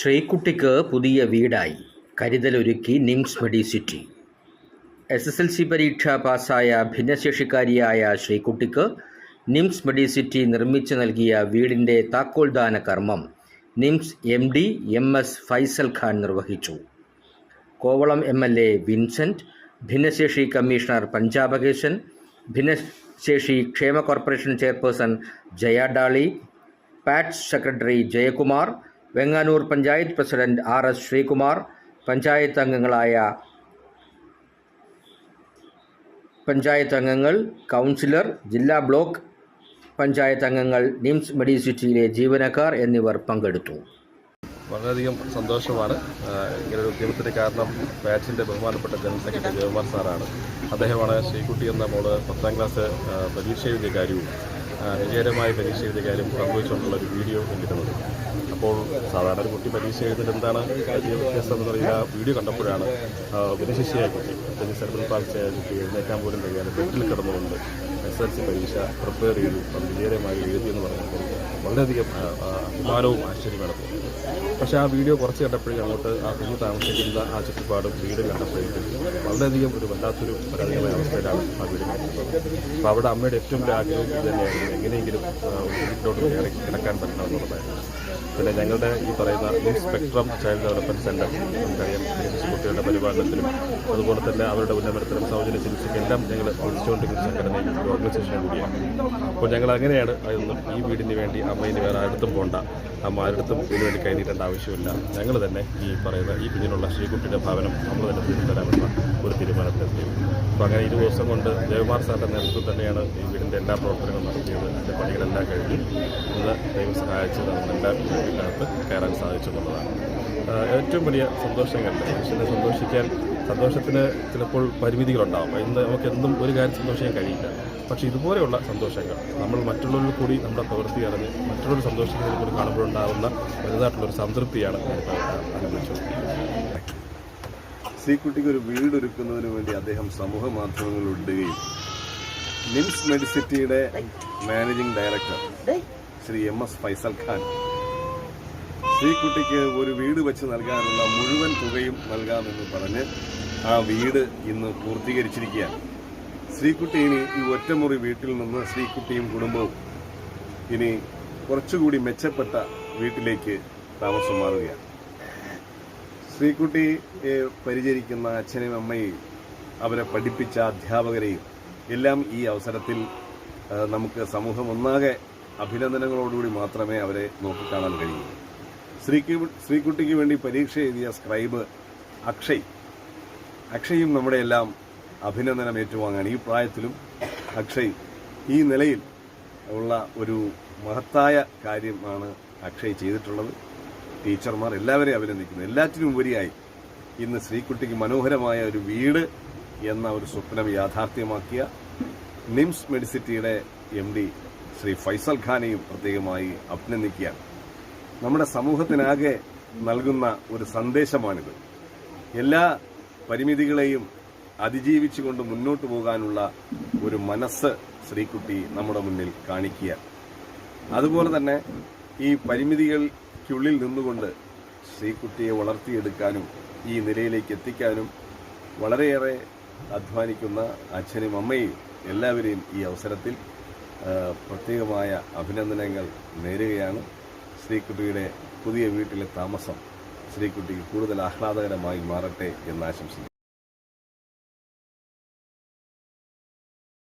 ശ്രീക്കുട്ടിക്ക് പുതിയ വീടായി. കരുതലൊരുക്കി NIMS Medicity. S S L C പരീക്ഷ പാസ്സായ ഭിന്നശേഷിക്കാരിയായ ശ്രീകുട്ടിക്ക് നിംസ് മെഡിസിറ്റി നിർമ്മിച്ചു നൽകിയ വീടിന്റെ താക്കോൽദാന കർമ്മം NIMS M D M S Faisal Khan നിർവഹിച്ചു. Kovalam M L A Vincent ഭിന്നശേഷി കമ്മീഷണർ പഞ്ചാബകേശൻ ഭിന്നശേഷി ക്ഷേമ കോർപ്പറേഷൻ ചെയർപേഴ്സൺ ജയാഡാളി പാറ്റ്സ് പാറ്റ് secretary Jayakumar Venganoor panchayat president R S Sreekumar panchayat അംഗങ്ങളായ പഞ്ചായത്ത് അംഗങ്ങൾ കൗൺസിലർ ജില്ലാ ബ്ലോക്ക് പഞ്ചായത്ത് അംഗങ്ങൾ നിംസ് മെഡിസിറ്റിയിലെ ജീവനക്കാർ എന്നിവർ പങ്കെടുത്തു. വളരെയധികം സന്തോഷമാണ്. ഇങ്ങനെ ഒരു ഉദ്യമത്തിന് കാരണം ബാച്ചിന്റെ ബഹുമാനപ്പെട്ട ജനറൽ സെക്രട്ടറി ജയകുമാർ സാറാണ്. അദ്ദേഹമാണ് ശ്രീകുട്ടി എന്ന മോൾ പത്താം ക്ലാസ് പരീക്ഷ എഴുതിയ കാര്യവും വിജയകരമായ പരീക്ഷ എഴുതിയ കാര്യം പങ്കുവച്ചുകൊണ്ടുള്ള ഒരു വീഡിയോ എന്നിരുന്നത് അപ്പോൾ സാധാരണ ഒരു കുട്ടി പരീക്ഷ എഴുതുന്നത് എന്താണ് വ്യത്യാസം എന്ന് പറയുക വീഡിയോ കണ്ടപ്പോഴാണ് ഭിന്നശേഷിയായ കുട്ടി സെർബൽ പാൾസിയായ കുട്ടി എഴുന്നേക്കാൻ പോലും കഴിയാതെ വീട്ടിൽ കിടന്നുകൊണ്ട് എസ് എൽ സി പരീക്ഷ പ്രിപ്പയർ ചെയ്തു വിജയകരമായി എഴുതിയെന്ന് പറയുമ്പോൾ വളരെയധികം അഭിമാനവും ആശ്ചര്യമാണ് തോന്നിയത് പക്ഷേ ആ വീഡിയോ കുറച്ച് കണ്ടപ്പോഴേക്കും അങ്ങോട്ട് ആ കുഞ്ഞു താമസിക്കുന്ന ആ ചുറ്റുപാടും വീട് കണ്ടപ്പോഴേക്കും വളരെയധികം ഒരു വല്ലാത്തൊരു പരാതികമായ അവസ്ഥയിലാണ് ആ വീട് അപ്പോൾ അവിടെ അമ്മയുടെ ഏറ്റവും വലിയ ആഗ്രഹം തന്നെയായിരുന്നു. എങ്ങനെയെങ്കിലും വീട്ടിലോട്ട് കയറി കിടക്കാൻ പറ്റണം എന്നുള്ളതായിരുന്നു പിന്നെ ഞങ്ങളുടെ ഈ പറയുന്ന സ്പെക്ട്രം ചൈൽഡ് ഡെവലപ്മെന്റ് സെന്റർ നമുക്കറിയാം. കുട്ടികളുടെ പരിപാലനത്തിലും അതുപോലെ തന്നെ അവരുടെ ഉന്നമനത്തിലും സൗജന്യ ചികിത്സയ്ക്കെല്ലാം ഞങ്ങൾ വിളിച്ചുകൊണ്ടിരിക്കുന്ന സംഘടനയും ഓർഗനൈസേഷനും കൂടിയാണ്. അപ്പോൾ ഞങ്ങൾ അങ്ങനെയാണ് അതൊന്നും ഈ വീടിന് വേണ്ടി അമ്മയിന് വേറെ ആരുടെടുത്തും പോണ്ട. അമ്മ ആരുടെടുത്തും ഇതിനു വേണ്ടി കൈനീട്ടേണ്ട ആവശ്യമില്ല. ഞങ്ങൾ തന്നെ ഈ പറയുന്ന ഈ കുഞ്ഞിനുള്ള ശ്രീകുട്ടിയുടെ ഭവനം നമ്മൾ തന്നെ തീർന്നു തരാമെന്ന ഒരു തീരുമാനത്തിലെത്തി അപ്പോൾ അങ്ങനെ ഇരു ദിവസം കൊണ്ട് ജയകുമാർ സാറിന്റെ നേതൃത്വം തന്നെയാണ് ഈ വീടിന്റെ എല്ലാ പ്രവർത്തനങ്ങളും നടത്തിയത്. അതിന്റെ പണികളെല്ലാം കഴിഞ്ഞു ഇന്ന് ദൈവം സഹായിച്ച് നമ്മളെല്ലാം വീട്ടിനകത്ത് കയറാൻ സാധിച്ചു എന്നുള്ളതാണ്. ഏറ്റവും വലിയ സന്തോഷങ്ങൾ മനുഷ്യനെ സന്തോഷിക്കാൻ സന്തോഷത്തിന് ചിലപ്പോൾ പരിമിതികളുണ്ടാകും എന്ത് നമുക്ക് എന്തും ഒരു കാര്യം സന്തോഷിക്കാൻ കഴിയില്ല. പക്ഷേ ഇതുപോലെയുള്ള സന്തോഷങ്ങൾ നമ്മൾ മറ്റുള്ളവരിൽ കൂടി നമ്മുടെ പ്രവൃത്തി അറിഞ്ഞ് മറ്റുള്ളവർ സന്തോഷിക്കുന്നതിൽ കൂടി കാണുമ്പോഴുണ്ടാകുന്ന വലുതായിട്ടുള്ളൊരു സംതൃപ്തിയാണ് ഞാനിപ്പോൾ അനുഭവിച്ചുകൊണ്ടിരിക്കുന്നത് ശ്രീകുട്ടിക്ക് ഒരു വീടൊരുക്കുന്നതിന് വേണ്ടി അദ്ദേഹം സമൂഹ മാധ്യമങ്ങളിൽ ഇടുകയും NIMS മെഡിസിറ്റിയുടെ managing director Shri M S Faisal Khan ശ്രീകുട്ടിക്ക് ഒരു വീട് വെച്ച് നൽകാനുള്ള മുഴുവൻ തുകയും നൽകാമെന്ന് പറഞ്ഞ് ആ വീട് ഇന്ന് പൂർത്തീകരിച്ചിരിക്കുകയാണ്. ശ്രീകുട്ടി ഇനി ഈ ഒറ്റമുറി വീട്ടിൽ നിന്ന് ശ്രീകുട്ടിയും കുടുംബവും ഇനി കുറച്ചുകൂടി മെച്ചപ്പെട്ട വീട്ടിലേക്ക് താമസം മാറുകയാണ്. ശ്രീക്കുട്ടിയെ പരിചരിക്കുന്ന അച്ഛനെയും അമ്മയെയും അവരെ പഠിപ്പിച്ച അധ്യാപകരെയും എല്ലാം ഈ അവസരത്തിൽ നമുക്ക് സമൂഹം ഒന്നാകെ അഭിനന്ദനങ്ങളോടുകൂടി മാത്രമേ അവരെ നോക്കിക്കാണാൻ കഴിയൂ. ശ്രീക്ക് ശ്രീകുട്ടിക്ക് വേണ്ടി പരീക്ഷ എഴുതിയ സ്ക്രൈബ് അക്ഷയ്. അക്ഷയും നമ്മുടെ എല്ലാം അഭിനന്ദനം ഏറ്റുവാങ്ങാൻ ഈ പ്രായത്തിലും അക്ഷയ് ഈ നിലയിൽ ഉള്ള ഒരു മഹത്തായ കാര്യമാണ് അക്ഷയ് ചെയ്തിട്ടുള്ളത്. ടീച്ചർമാർ എല്ലാവരെയും അഭിനന്ദിക്കുന്നു. എല്ലാറ്റിനും ഉപരിയായി ഇന്ന് ശ്രീകുട്ടിക്ക് മനോഹരമായ ഒരു വീട് എന്ന ഒരു സ്വപ്നം യാഥാർത്ഥ്യമാക്കിയ നിംസ് മെഡിസിറ്റിയുടെ എം ഡി ശ്രീ ഫൈസൽ ഖാനെയും പ്രത്യേകമായി അഭിനന്ദിക്കുകയാണ്. നമ്മുടെ സമൂഹത്തിനാകെ നൽകുന്ന ഒരു സന്ദേശമാണിത്. എല്ലാ പരിമിതികളെയും അതിജീവിച്ചുകൊണ്ട് മുന്നോട്ട് പോകാനുള്ള ഒരു മനസ്സ് ശ്രീകുട്ടി നമ്മുടെ മുന്നിൽ കാണിക്കുക. അതുപോലെ തന്നെ ഈ പരിമിതികൾക്കുള്ളിൽ നിന്നുകൊണ്ട് ശ്രീകുട്ടിയെ വളർത്തിയെടുക്കാനും ഈ നിലയിലേക്ക് എത്തിക്കാനും വളരെയേറെ അധ്വാനിക്കുന്ന അച്ഛനും അമ്മയും എല്ലാവരെയും ഈ അവസരത്തിൽ പ്രത്യേകമായ അഭിനന്ദനങ്ങൾ നേരുകയാണ്. ശ്രീകുട്ടിയുടെ പുതിയ വീട്ടിലെ താമസം ശ്രീകുട്ടിക്ക് കൂടുതൽ ആഹ്ലാദകരമായി മാറട്ടെ എന്ന് ആശംസിക്കുന്നു.